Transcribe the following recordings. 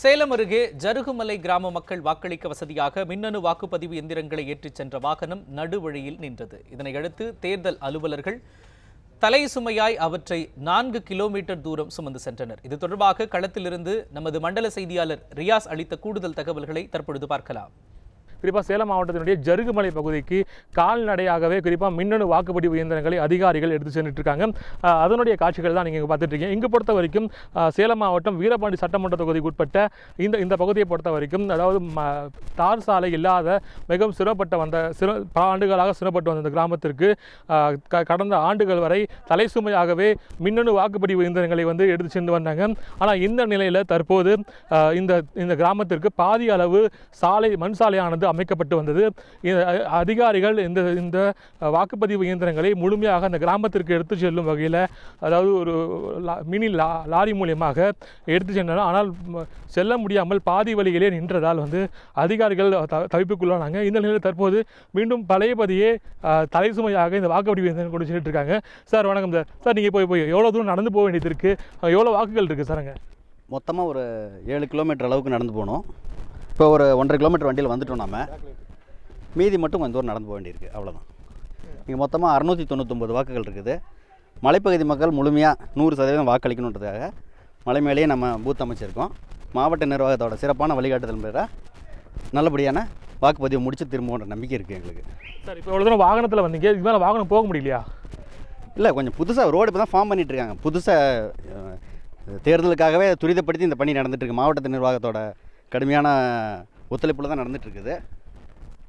சேலம் அருகே ஜருகுமலை கிராம மக்கள் வாக்களிக்க வசதியாக மின்னணு வாக்குப்பதிவு எந்திரங்களை ஏற்றிச் சென்ற வாகனம் நடுவழியில் நின்றது. இதனையடுத்து தேர்தல் அலுவலர்கள் தலை சுமையாய் அவற்றை நான்கு கிலோமீட்டர் தூரம் சுமந்து சென்றனர். இது தொடர்பாக களத்திலிருந்து நமது மண்டல செய்தியாளர் ரியாஸ் அளித்த கூடுதல் தகவல்களை தற்பொழுது பார்க்கலாம். குறிப்பாக சேலம் மாவட்டத்தினுடைய ஜருகுமலை பகுதிக்கு கால்நடையாகவே குறிப்பாக மின்னணு வாக்குப்பதிவு இயந்திரங்களை அதிகாரிகள் எடுத்து சென்றுட்டு இருக்காங்க அதனுடைய காட்சிகள் தான் நீங்கள் பார்த்துட்டு இருக்கீங்க இங்கே பொறுத்த வரைக்கும் சேலம் மாவட்டம் வீரபாண்டி சட்டமன்ற தொகுதிக்கு உட்பட்ட இந்த இந்த பகுதியை பொறுத்த வரைக்கும் அதாவது தார் சாலை இல்லாத மிகவும் சிரமப்பட்ட வந்த சிற பல ஆண்டுகளாக சிரமப்பட்டு வந்த இந்த கிராமத்திற்கு க- கடந்த ஆண்டுகள் வரை தலை சுமையாகவே மின்னணு வாக்குப்பதிவு இயந்திரங்களை வந்து எடுத்து சென்று வந்தாங்க. ஆனால் இந்த நிலையில் தற்போது இந்த இந்த கிராமத்திற்கு பாதி அளவு சாலை மண் சாலையானது அமைக்கப்பட்டு வந்தது. அதிகாரிகள் இந்த இந்த வாக்குப்பதிவு இயந்திரங்களை முழுமையாக அந்த கிராமத்திற்கு எடுத்து செல்லும் வகையில் அதாவது ஒரு லா- மினி லா லாரி மூலியமாக எடுத்து சென்றனர். ஆனால் செல்ல முடியாமல் பாதி வழிகளே நின்றதால் வந்து அதிகாரிகள் த தவிப்புக்குள்ளானாங்க. இந்த நிலையில் தற்போது மீண்டும் பழைய பதியே தலை சுமையாக இந்த வாக்குப்பதிவு இயந்திரம் கொண்டு சென்றுட்டு இருக்காங்க சார் வணக்கம் சார். சார் நீங்கள் போய் போய் எவ்வளோ தூரம் நடந்து போக வேண்டியது இருக்குது எவ்வளோ வாக்குகள் இருக்குது சார் அங்கே? மொத்தமாக ஒரு ஏழு கிலோமீட்டர் அளவுக்கு நடந்து போகணும் இப்போ ஒரு ஒன்றரை கிலோமீட்டர் வண்டியில் வந்துட்டோம் நாம. மீதி மட்டும் கொஞ்சம் தூரம் நடந்து போக வேண்டியிருக்கு. அவ்வளோதான் இங்கே மொத்தமாக அறுநூற்றி தொண்ணூத்தொம்பது வாக்குகள் இருக்குது. மலைப்பகுதி மக்கள் முழுமையாக நூறு சதவீதம் வாக்களிக்கணுன்றதுக்காக மலை மேலேயே நம்ம பூத் அமைச்சிருக்கோம். மாவட்ட நிர்வாகத்தோட சிறப்பான வழிகாட்டுதல் பேர நல்லபடியான வாக்குப்பதிவு முடிச்சு திரும்புன்ற நம்பிக்கை இருக்குது எங்களுக்கு. சார் இப்போ எவ்வளோ தூரம் வாகனத்தில் வந்தீங்க. இது மேலே வாகனம் போக முடியலையா? இல்லை கொஞ்சம் புதுசாக ரோடு இப்போ தான் ஃபார்ம் பண்ணிட்டு இருக்காங்க. புதுசாக தேர்தலுக்காகவே துரிதப்படுத்தி இந்த பணி நடந்துட்டு இருக்கு. மாவட்ட நிர்வாகத்தோட கடுமையான ஒத்துழைப்பில் தான் நடந்துட்டு இருக்குது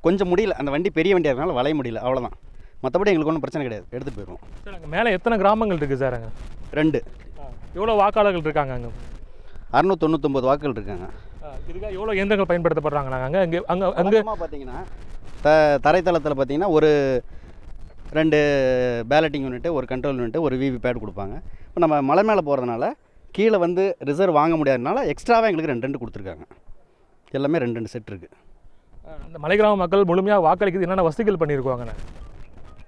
கொஞ்சம் முடியல அந்த வண்டி பெரிய வண்டியாக இருக்கனால வளைய முடியல அவ்வளோதான் மற்றபடி எங்களுக்கு ஒன்றும் பிரச்சனை கிடையாது எடுத்துகிட்டு போயிடுவோம் சார் அங்கே மேலே எத்தனை கிராமங்கள் இருக்குது சார் அங்கே? ரெண்டு. எவ்வளோ வாக்காளர்கள் இருக்காங்க அங்கே? அறுநூத்தொண்ணூத்தொம்பது வாக்குகள் இருக்காங்க. இதுக்காக எவ்வளோ இயந்திரங்கள் பயன்படுத்தப்படுறாங்களா அங்கே? அங்கே அங்கே அங்கே பார்த்தீங்கன்னா த தரைத்தளத்தில் பார்த்தீங்கன்னா ஒரு ரெண்டு பேலட்டிங் யூனிட்டு ஒரு கண்ட்ரோல் யூனிட்டு ஒரு விவி பேட் கொடுப்பாங்க. இப்போ நம்ம மலை மேலே போகிறதுனால கீழே வந்து ரிசர்வ் வாங்க முடியாதனால எக்ஸ்ட்ராவாக எங்களுக்கு ரெண்டு ரெண்டு கொடுத்துருக்காங்க. எல்லாமே ரெண்டு ரெண்டு செட் இருக்குது அந்த மலை கிராம மக்கள் முழுமையாக வாக்களிக்கிறது என்னென்ன வசதிகள் பண்ணியிருக்குவாங்கண்ணே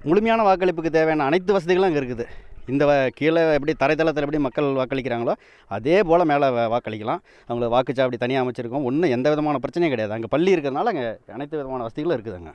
முழுமையான வாக்களிப்புக்கு தேவையான அனைத்து வசதிகளும் அங்கே இருக்குது. இந்த கீழே எப்படி தரைத்தளத்தில் எப்படி மக்கள் வாக்களிக்கிறாங்களோ அதே போல் மேலே வாக்களிக்கலாம். அவங்களுக்கு வாக்குச்சாவடி தனியாக அமைச்சிருக்கோம். ஒன்றும் எந்த விதமான பிரச்சனையும் கிடையாது. அங்கே பள்ளி இருக்கிறதுனால அங்கே அனைத்து விதமான வசதிகளும் இருக்குது அங்கே